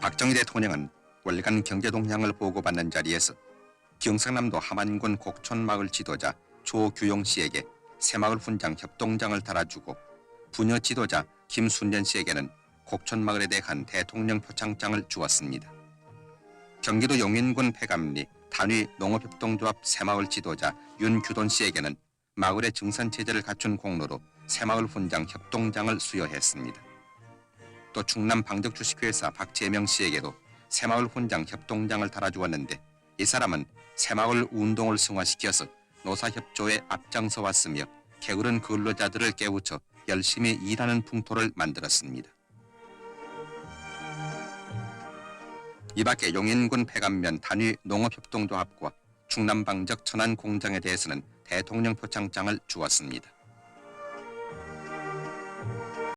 박정희 대통령은 월간 경제 동향을 보고받는 자리에서 경상남도 함안군 곡촌마을 지도자 조규용 씨에게 새마을 훈장 협동장을 달아주고 부녀 지도자 김순련 씨에게는 곡촌마을에 대한 대통령 표창장을 주었습니다. 경기도 용인군 폐감리 단위 농업협동조합 새마을 지도자 윤규돈 씨에게는 마을의 증산 체제를 갖춘 공로로 새마을 훈장 협동장을 수여했습니다. 또 충남 방적 주식회사 박재명 씨에게도 새마을 훈장 협동장을 달아주었는데 이 사람은 새마을 운동을 승화시켜서 노사협조에 앞장서 왔으며 게으른 근로자들을 깨우쳐 열심히 일하는 풍토를 만들었습니다. 이 밖에 용인군 폐감면 단위 농업협동조합과 충남 방적 천안 공장에 대해서는 대통령 표창장을 주었습니다.